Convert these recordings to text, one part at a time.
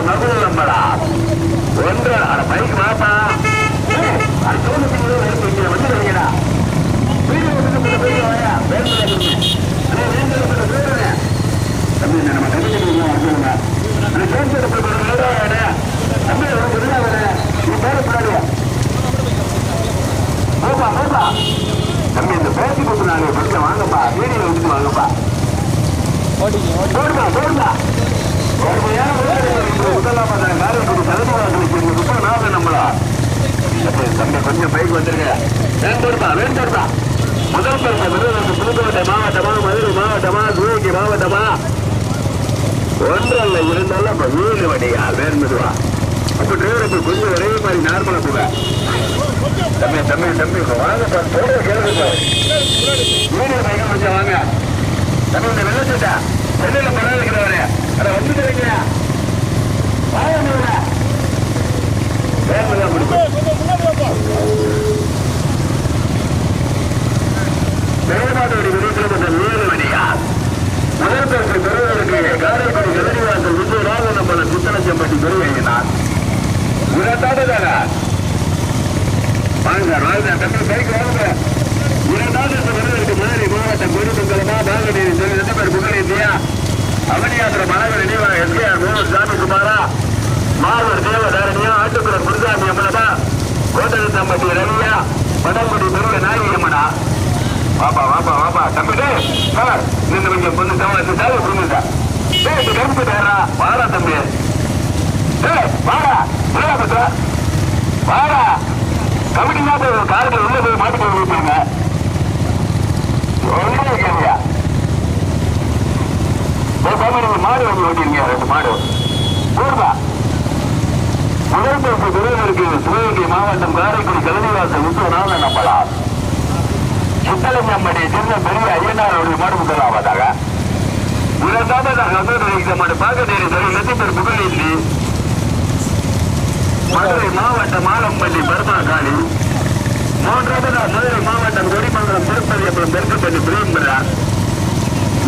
திருப்பரம்பரம் மகுள் அம்மரா ஒன்று அட பைக் மாப்பா நம்ம தம்பி இந்த பேசி கொடுத்துனாங்க கொஞ்சம் வாங்கப்பா. வீடியோ எடுத்து வாங்கப்பா. போடுப்பா போடுப்பா. கடுமையான முதலாம் நம்மளா தம்பி கொஞ்சம் பைக் வந்துருங்க வேண்டோடுப்பா வேண்டோடுப்பா முதல் பெருமை விருதுநகர் புதுக்கோட்டை மாவட்டமா மதுரை மாவட்டமா சிவகங்கை மாவட்டமா ஒன்றல்ல இருந்தாலும் வீடு வண்டியா வேர்மதுவா அப்ப டிரைவருக்கு கொஞ்சம் ஒரே மாதிரி நார்மலா போக தம்பி தம்பி தம்பி வாங்க போட கேளுங்க வீடு பையன் கொஞ்சம் வாங்க தம்பி இந்த சென்னையில படம் இருக்கிறவரு அதை வந்துக்கிறீங்க வாங்க வேர்மதா முடியும் ஏழு மணியா முதல் பரிசு பெறுவதற்கு காரைக்குடி கதிரிவாசல் விஜயராக நம்மள புத்தனச்சம்பட்டி பெறுவீங்கனார் இரண்டாவதாக வாங்க வாங்க தம்பி பைக் வாங்க. இரண்டாவது பெறுவதற்கு மதுரை மாவட்டம் சொல்லி ரெண்டு பேர் புகழ் இந்தியா அவனியாத்திர மலவர் நினைவாக எஸ்கேஆர் மூணு சாமி குமாரா மார்வர் தேவதாரணியா ஆட்டுக்குளம் அம்மனதா அம்மனமா தம்பதி ரவியா படங்குடி பெரிய நாயகி அம்மனா வாப்பா வாப்பா வாப்பா தம்பி சார் நின்று கொஞ்சம் பொண்ணு தவறு சார் புரிஞ்சுதா டேய் இந்த கருப்பு தேரா வாடா தம்பி. டேய் வாடா என்னடா பண்ற? வாடா. கமிட்டி தான் காலத்தில் உள்ள போய் மாட்டு போய் வைப்பீங்க ஒன்றும் கேள்வியா மாடு வாங்கி ஓட்டிருங்க ரெண்டு மாடு. ஊர்பா முதல் பரிசு பெறுவதற்கு சிவகங்கை மாவட்டம் காரைக்குடி கலனிவாசல் விஸ்வநாதன் நம்பலாம். சுத்தலிங்கம்படி சின்ன பெரிய ஐயனாருடைய மாடு முதலாவதாக இரண்டாவதாக அமர்ந்த மாடு. பாக்கநேரி சரி நெத்திப்பர் மதுரை மாவட்டம் ஆலம்பள்ளி பர்மா காளி மூன்றாவதாக மதுரை மாவட்டம் கொடிமங்கலம் திருப்பதியப்பலம் தெற்குப்பள்ளி பிரியம்பரா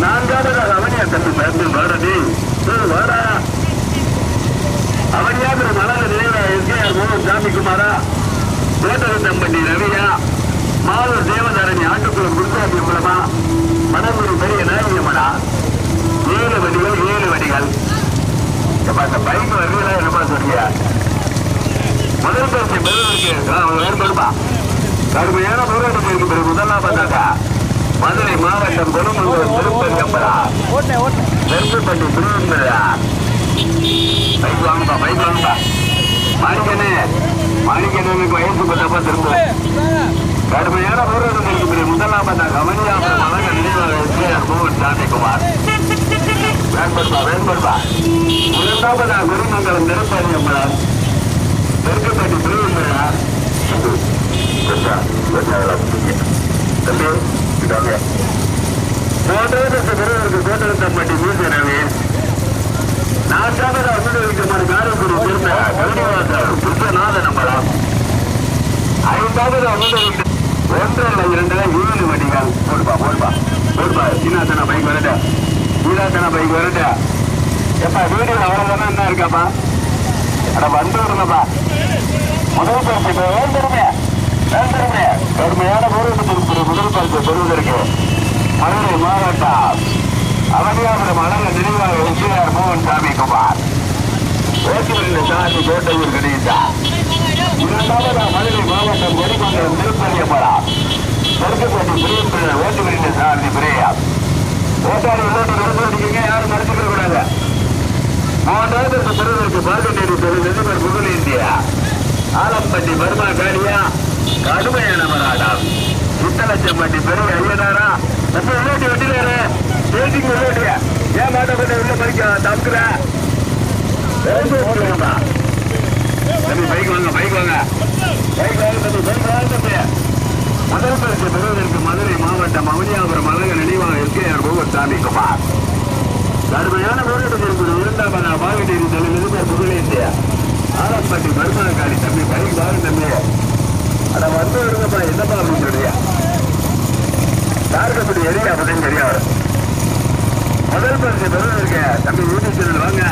நான்காவதாக அவனியா தம்பி பயந்து பாரதி. வாடா. அவனியாவது மலர் நினைவா எஸ்கேஆர் மோகன் சாமிக்குமாரா கோட்டகத்தம்பட்டி ரவியா. மாவூர் தேவதாரணி ஆட்டுக்குளம் குருசாமி மூலமா. மணங்குடி பெரிய நாயகமடா ஏழு வண்டிகள் ஏழு வண்டிகள் இப்ப அந்த பைக் வருவீங்களா என்னப்பா சொல்றியா? முதல் பரிசு பெறுவதற்கு வேறுபடுப்பா கடுமையான போராட்டம் இருக்கு பிறகு முதலாம் பார்த்தாக்கா? மதுரை மாவட்டம் குணமங்கலம் திருப்பதி அம்பரா நெருப்புப்பட்டி திருவம்பரா பைக் வாங்கப்பா பைக் வாங்கப்பா. மாணிக்கனே மாணிக்கனுக்கு வயசு பத்தப்பா திரும்ப. கடுமையான போராட்டம் முதலாம் பார்த்தாக்கா கமனியாபுரம் அழக நினைவாக எஸ்கேஆர் மோகன் சாந்திக்குமார் வேண்படுப்பா வேண்படுப்பா. இரண்டாவதா குருமங்கலம் தெற்குப்பட்டி திருவம்பரா தம்பி. இதாங்க கோட்டகத்தை பெறுவதற்கு கோட்டகத்தம்பட்டி மூசரவி நான்காவது அமிர்தமான காரைக்குடி சேர்ந்த கருணிவாசர் கிருஷ்ணநாத நம்பலாம் ஐந்தாவது இரண்டு ஏழு வண்டிகள். போடுப்பா போடுப்பா. போடுப்பா சீனாத்தனா பைக் வரட்ட. சீனாத்தனா பைக் வரட்ட. எப்பா வீடியோ அவ்வளவுதானே என்ன இருக்காப்பா? அட வந்து விடுங்கப்பா. முதல் பரிசு வேண்டுமே கடுமையான போராட்டத்திற்கு முதல் பரிசு பெறுவதற்கு மதுரை மாவட்டம் அவனியாபுரம் அழக நினைவாக எம்ஜிஆர் மோகன் சாமி குமார் ஓட்டுநரின் சாதி கோட்டையில் கிடைத்தார் இரண்டாவதா மதுரை மாவட்டம் கொடிமங்கலம் திருப்பதியப்படாம் தெற்குப்பட்டி பிரியப்பிரிய ஓட்டுநரின் சாதி பிரியா ஓட்டாளி உள்ளோட்டு நடந்துருக்கீங்க யாரும் மறைச்சுக்க கூடாது மூன்றாவது பெறுவதற்கு பால்கண்டேரி பெரு நிருபர் புகழ் இந்தியா. ஆலம்பட்டி பர்மா காடி கடுமையான போராட்டம் சித்தலச்சம்பட்டி பெரிய ஐயனாரா நம்ம உள்ளோட்டி வெட்டினாரு. பேசிக்கு உள்ளோட்டிய. ஏன் பண்ண உள்ள படிக்க தப்புற? தம்பி பைக் வாங்க பைக் வாங்க பைக் வாங்க. தம்பி பைக் வாங்க தம்பி முதல் பரிசு பெறுவதற்கு மதுரை மாவட்டம் அவனியாபுரம் அழக நினைவாக எஸ்கேஆர் கோகுல்சாமி குமார். கடுமையான போராட்டம் இருக்குது. இரண்டாம் பாகட்டேரி தலைவர் புகழேந்தியா. ஆலம்பட்டி மருமகாளி தம்பி பைக் வாங்க தம்பி. அட வந்து வருங்கப்பா என்னப்பா அப்படின்னு சொல்லியா யாருக்கு அப்படி எரியா அப்படின்னு தெரியாது. முதல் பரிசு இருக்கேன் தம்பி யூடியூப் சேனல் வாங்க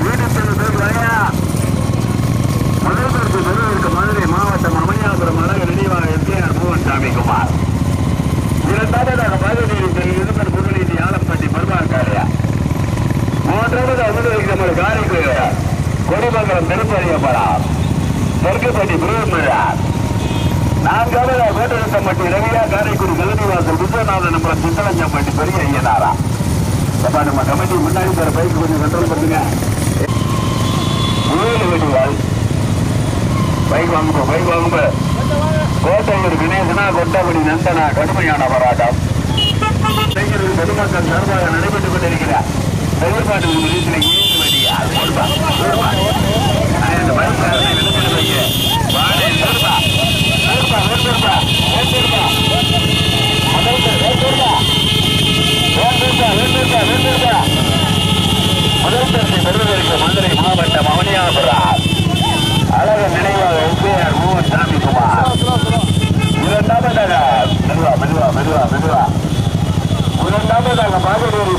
யூடியூப் சேனல் பேர் வாங்க முதல் பரிசு பெறுவதற்கு மதுரை மாவட்டம் அமனியாபுரம் அழகு நினைவாக எஸ்கேஆர் மோகன் சாமி குமார் இரண்டாவதாக பாகட்டேரி தலைவர் புகழேந்தி ஆலம்பட்டி மருமகாளியா மூன்றாவது அமுதவைக்கு நம்ம காரைக்கு கொடிமங்கலம் திருப்பதியப்படாம் தெற்குப்பட்டி பிரேமழா நான்காவது கோட்டரசம்பட்டி ரவியா காரைக்குடி கலனிவாசல் விஸ்வநாதன் அப்புறம் சித்தலஞ்சம்பட்டி பெரிய ஐயனாரா அப்பா நம்ம கமிட்டி முன்னாடி போற பைக் கொஞ்சம் கண்ட்ரோல் பண்ணுங்க ஏழு வெடிவாள் பைக் வாங்குப்போ பைக் வாங்குப்போ கோட்டையூர் கணேசனா கொட்டபடி நந்தனா கடுமையான போராட்டம் இளைஞர்கள் பொதுமக்கள் சார்பாக நடைபெற்றுக் கொண்டிருக்கிறார் செயல்பாட்டு விதத்தில் ஏழு வழியா கொடுப்பா கொடுப்பா அந்த பைக்காரனை விழுந்து வைக்க வாடகை கொடுப்பா கொடுப்பா கொடுப்பா கொடுப்பா முதல்ல கொடுப்பா வேண்டுப்பா வேண்டுப்பா வேண்டுப்பா முதல் தரத்தை பெறுவதற்கு மதுரை மாவட்டம் அவனியாபுரம். அழக நினைவாக எஸ்ஏஆர் மோகன் சாமிக்குமார் இரண்டாவதாக மெதுவா மெதுவா மெதுவா மெதுவா. இரண்டாவதாக பாகடேரி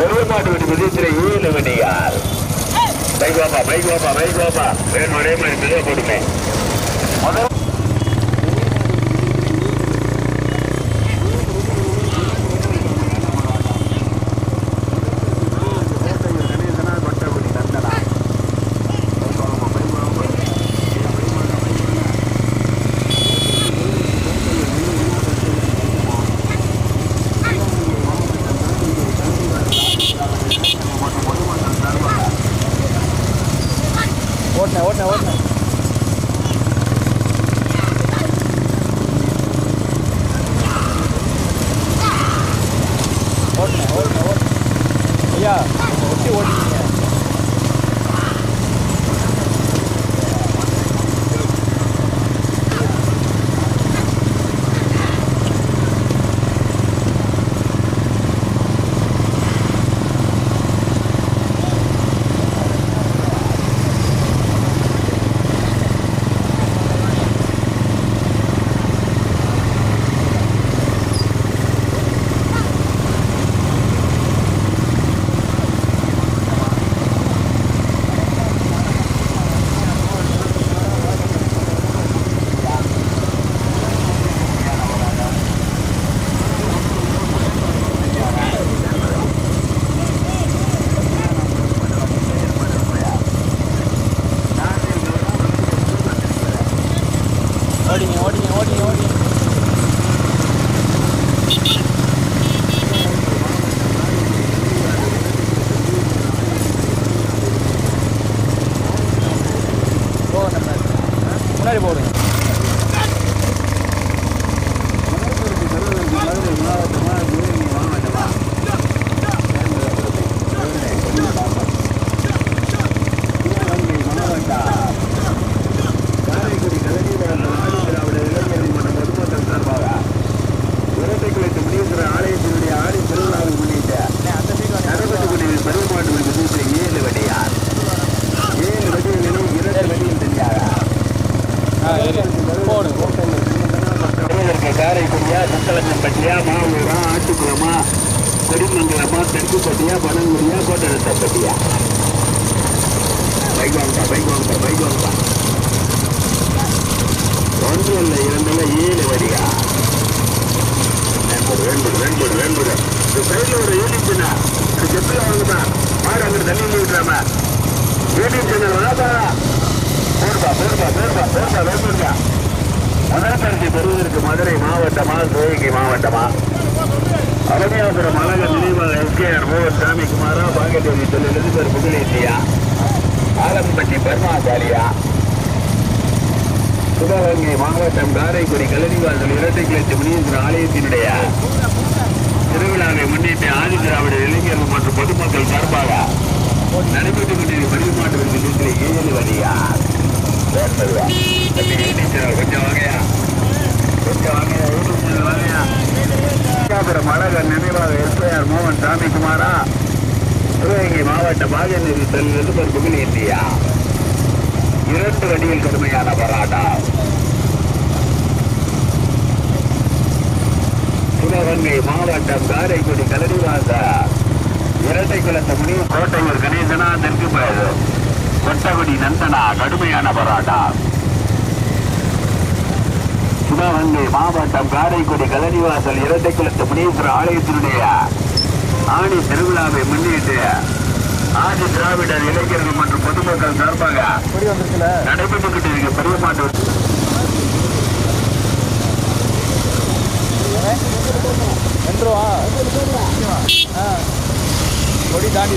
பெருமாட்டு வெடி விதித்திரை ஏழு வெடியார் பைக் வாப்பா பைக் வாப்பா வேணும் ஒரே மாதிரி மெதுவா முதல் ஓடிங்க ஓடிங்க ஓடிங்க ஓடிங்க போங்க நம்ம முன்னாடி போடுங்க அந்த சைடு வாங்க ஆ ஏறி போடுங்க காரைக்குடியா பட்டியா மாவூரா ஆட்டுக்குளமா கொடிமங்கலமா தெற்குப்பட்டியா பனங்குடியா கோட்டரசப்பட்டியா பட்டியா? வாங்கப்பா பைக் வாங்கப்பா பைக் வாங்கப்பா ஒன்று ஏழு வரியா? வேண்டு வேண்டு வேண்டு வேண்பது இந்த சைடுல ஒரு யூனிட் சின்ன செப்பில் வாங்குதா? பாரு அங்கிட்டு தண்ணி விட்டுறாம யூனிட் சின்ன வாப்பா போடுப்பா போடுப்பா போடுப்பா போடுப்பா வேண்டுங்க முதல் பரிசு பெறுவதற்கு மதுரை மாவட்டமா சிவகங்கை மாவட்டமா? அவனியாபுரம் அழக நினைவாளர் எஸ்கேஆர் மோகன் சாமிக்குமாரா பாகத்தேவி தொழிலிருந்து பேர் புகழேந்தியா ஆலம்பட்டி பர்மாசாலியா? சிவகங்கை மாவட்டம் காரைக்குடி கலனிவாசல் இரட்டை கிளர்ச்சி முனியேந்திர ஆலயத்தினுடைய திருவிழாவை முன்னிட்டு ஆதி திராவிட இளைஞர்கள் மற்றும் பொதுமக்கள் சார்பாக நடைபெற்றுக் கொண்டிருக்கும் பரிமாற்றம் வழியா ஏழு கொஞ்சம் வாங்கயா கொஞ்சம் வாங்கயா யூடியூப் வாங்கயா ராமநாதபுரம் அழகர் நினைவாக எஸ்ஐஆர் மோகன் சாமிக்குமாரா சிவகங்கை மாவட்ட பாகநேரி செல்வது ஒரு புகழ் இந்தியா இரண்டு வண்டியில் கடுமையான போராட்டம் சிவகங்கை மாவட்டம் காரைக்குடி கலடிவாச இரட்டை குளத்த முனிவு கோட்டையூர் கணேசனா தெற்கு பயது கொட்டகுடி நந்தனா கடுமையான போராட்டம். சிவகங்கை மாவட்டம் காரைக்குடி கலனிவாசல் இரட்டை குளத்து முனீஸ்வர ஆலயத்தினுடைய ஆணி திருவிழாவை முன்னிட்டு ஆதி திராவிடர் இளைஞர்கள் மற்றும் பொதுமக்கள் சார்பாக நடைபெற்றுக்கிட்டு இருக்க பெரிய மாட்டு கொடி தாண்டி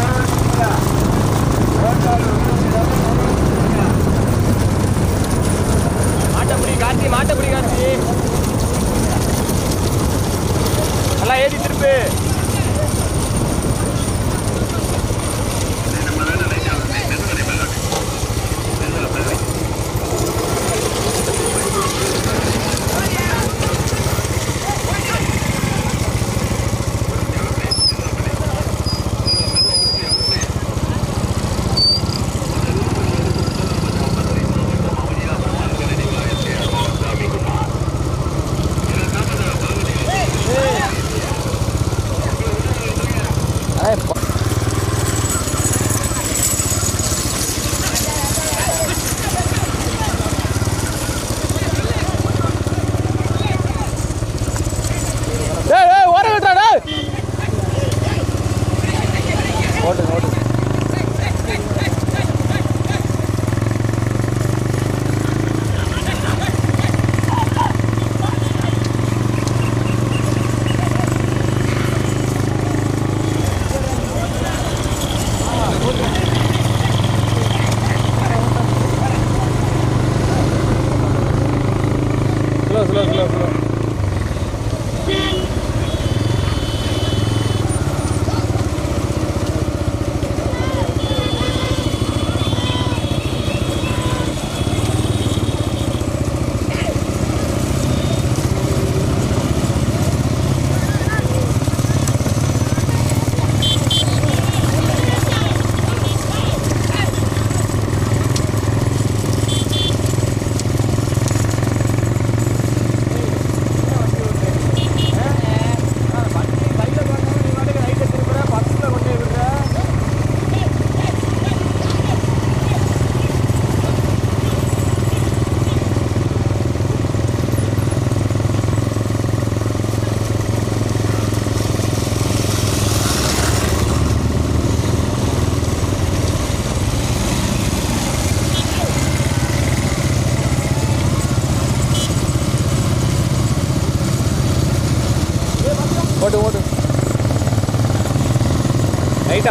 है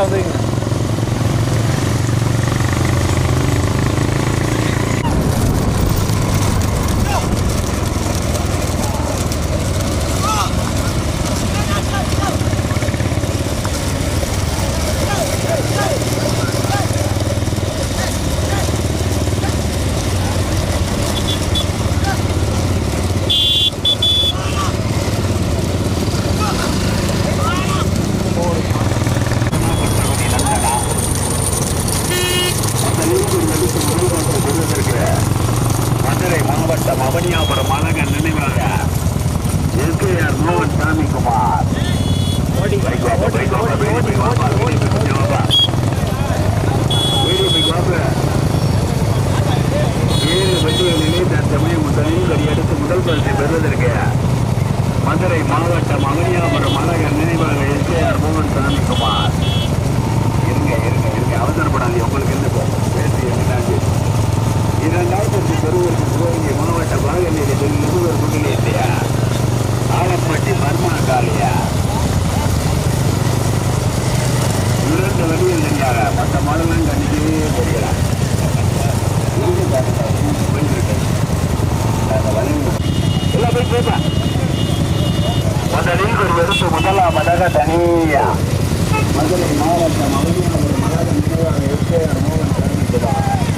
லைட்டாக வந்துருங்க மதுரை மாவட்டம் அவனியாபுரம் அழகர் நினைவாக எஸ்கேஆர் மோகன் சாமி குமார் ஓடி பைக் வாப்பா, ஓடி பைக் வாப்பா, ஓடி வீடு ஓடி பைக் வாப்பா, ஓடி வீடு பைக் கொஞ்சம் வாப்பா. வீடு பைக் வாப்பா. ஏழு வண்டிகளிலே தற்சமயம் முதலில் வரி எடுத்து முதல் பரிசை பெறுவதற்கு மதுரை மாவட்டம் அவனியாபுரம் அழகர் நினைவாக எஸ்கேஆர் மோகன் சாமி குமார் இருங்க இருங்க இருங்க அவசரப்படாதீங்க உங்களுக்கு என்ன பேசி என்னாச்சு இரண்டாயிரத்தி பெறுவதற்கு சிவகங்கை மாவட்ட பாகநிலையத்தில் நிபுணர் முன்னிலை இல்லையா? ஆலப்பட்டி பர்மா காலியா? இரண்டு வழியில் நின்றாரா மற்ற மாடலாம் கண்டிக்கவே தெரியலாம் இருங்க வழி முதலில் ஒரு வெறுப்பு முதலாவதாக தனியா. மதுரை மாவட்டம் ஒரு மலர நினைவாக இருக்க மோகன் தெரிவிக்கிறார்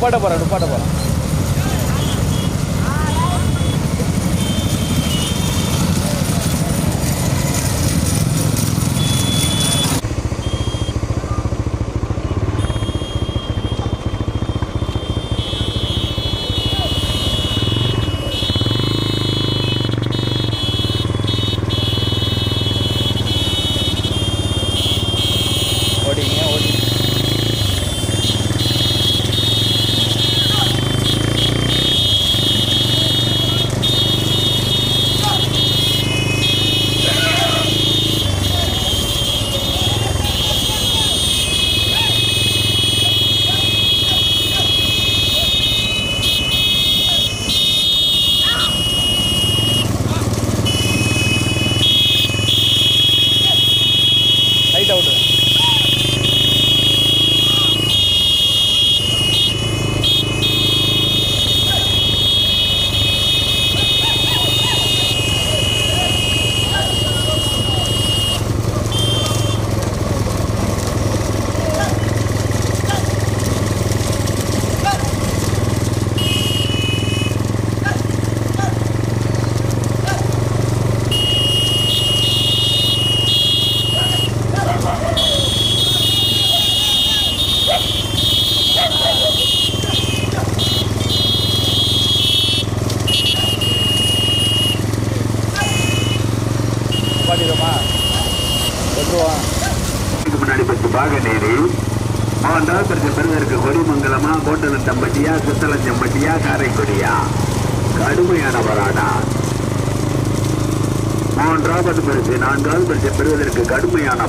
நிப்பாட்ட போகிறேன் நிப்பாட்ட போகிறேன் ஓடிங்க ஓடி ரைட் அவுட்டு பாட்டிடுமா எட்டுருவா இதுக்கு முன்னாடி பத்து பாகநேரி மூன்றாவது பரிசு பெறுவதற்கு கொடிமங்கலமா கோட்டல தம்பட்டியா சித்தலஞ்சம்பட்டியா காரைக்குடியா கடுமையான மூன்றாவது பரிசு நான்காவது பரிசு பெறுவதற்கு கடுமையான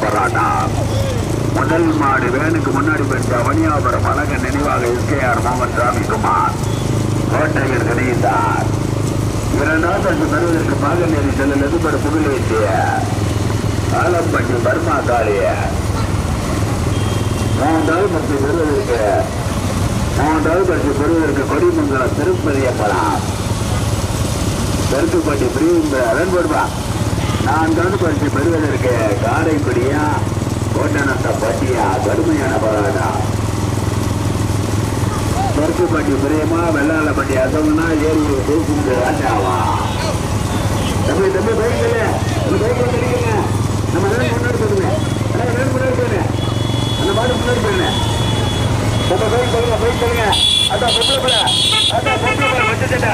முதல் மாடு வேனுக்கு முன்னாடி பெற்ற வணியாபுரம் அழக நினைவாக எஸ்கேஆர் மோகன் சாமி குமார் கோட்டையர் கணேசார். இரண்டாவது பரிசு பெறுவதற்கு பாகநேரி செல்ல எதிர்பட புகழேற்றிய ஆலம்பட்டி பர்மா காளிய. மூன்றாவது பரிசு பெறுவதற்கு மூன்றாவது பரிசு பெறுவதற்கு கொடிமங்கலம் திருப்பதி அப்பலாம் பெருக்குப்பட்டி பிரியும் அதன் போடுவா நான்காவது பரிசு பெறுவதற்கு காரைக்குடியா கோட்டனத்த பட்டியா கடுமையான பராடா பெருக்குப்பட்டி பிரியமா வெள்ளாளப்பட்டி அசவனா ஏறி பேசுங்க ராஜாவா. தம்பி தம்பி பைக் இல்ல இந்த பைக் வந்துருக்கீங்க நம்ம வேணும் முன்னாடி போடுங்க வேணும் முன்னாடி போடுங்க அந்த மாடு முன்னாடி போடுங்க நம்ம பைக் சொல்லுங்க பைக் சொல்லுங்க அதான் பொம்பளை அதான் பொம்பளை பிள்ளை வச்சுட்டா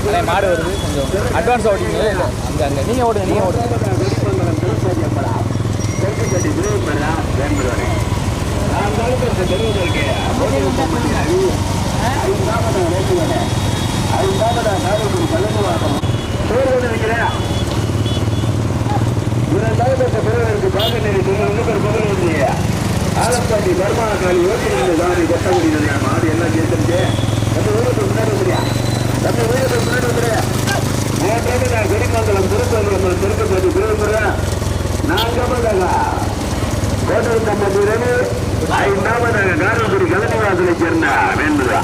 அண்ணே மாடு வருது. கொஞ்சம் அட்வான்ஸ் ஓட்டிங்க இல்லை? அங்கே அங்கே. நீங்கள் ஓடுங்க நீங்கள் ஓடுங்க. ஆலப்பாட்டி வருமான காலி ஓட்டிருந்த தாரி கொட்டகுடி மாடு எல்லாம் கேட்டு நம்ம ஊருக்கு முன்னாடி வந்துறியா நம்ம ஊருக்கு முன்னாடி நேற்று நான் வெடிமங்கலம் திருப்பங்கலம் திருப்பதி திரும்புறேன் நான் கோட்டை தம்பதி ரவி ஐந்தாவதாக காரக்குடி கலனிவாசலை சேர்ந்த வேண்டுதா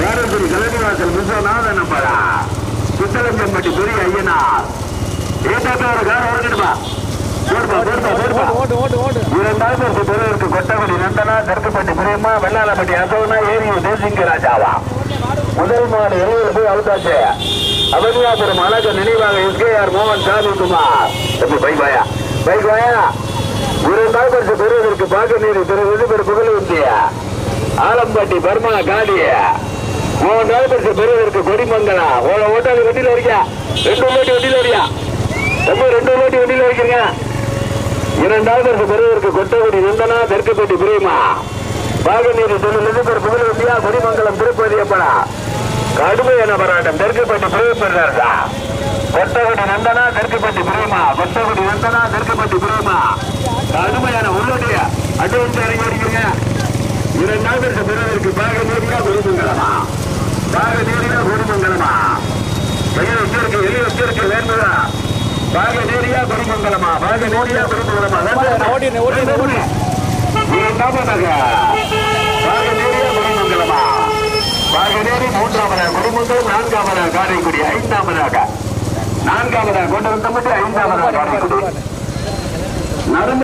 காரக்குடி கலனிவாசல் விஸ்வநாதன் நம்பரா சுத்தலஞ்சம்பட்டி பெரிய ஐயனார் ஒரு காரம் ஓடிடுமா போடுப்பா போடுப்பா போடுப்பா ஓட்டு கொட்டகுடி நந்தனா தெற்குப்பட்டி பிரேமா வெள்ளாளப்பட்டி அசோனா ஏரியூர் தேசிங்க ராஜாவா? முதல் மாடு இருபது போய் அவுத்தாச்சு அவனியாபுரம் அழக நினைவாக எஸ்கேஆர் மோகன் சாமி குமார். பைக் வாயா பைக் வாயா இரண்டாவது வருஷ பெறுவதற்கு பாக்க நீர் பெறுவது பெரு புகழ் உந்தியா ஆலம்பட்டி பர்மா காடிய மூன்றாவது வருஷ பெறுவதற்கு கொடிமங்கலா. ஓட ஓட்டாளி வண்டியில் வரியா ரெண்டு ஓட்டி வண்டியில் வரியா ரொம்ப ரெண்டு ஓட்டி வண்டியில் வைக்கிறீங்க இரண்டாவது வருஷ பெறுவதற்கு கொட்டகுடி நந்தனா தெற்குப்பட்டி பிரேமா. பாகநீர் தொழில் புகழ் இந்தியா கொடிமங்கலம் திருப்பதி அப்படா கடுமையான போராட்டம் தெற்குப்பட்டி பிரேமரா கொட்டகுடி நந்தனா தெற்குப்பட்டி பிரேமா. கொட்டகுடி நந்தனா தெற்குப்பட்டி பிரேமா. கடுமையான உள்ளுடைய அட்வான்ஸ் இறங்கி அடிக்கிறீங்க இரண்டாவது வருஷ பெறுவதற்கு பாகநீரியா கொடிமங்கலமா பாகநீரியா கொடிமங்கலமா கையில் வச்சிருக்கு எலி வச்சிருக்கு வேண்டுதா? பாக நேரியா கொடிமங்கலமா பாக நேரியா கொடிமங்கலமா நான் ஓட்டிடுறேன், ஓட்டிடுறேன், ஓட்டிடுறேன். இரண்டாவதாக பாக நேரியா கொடிமங்கலமா பாக மூன்றாவதாக கொடிமங்கலம் நான்காவதாக காரைக்குடி ஐந்தாவதாக. நான்காவதாக கொண்டு வந்தபடி ஐந்தாவதாக காரைக்குடி. நடந்து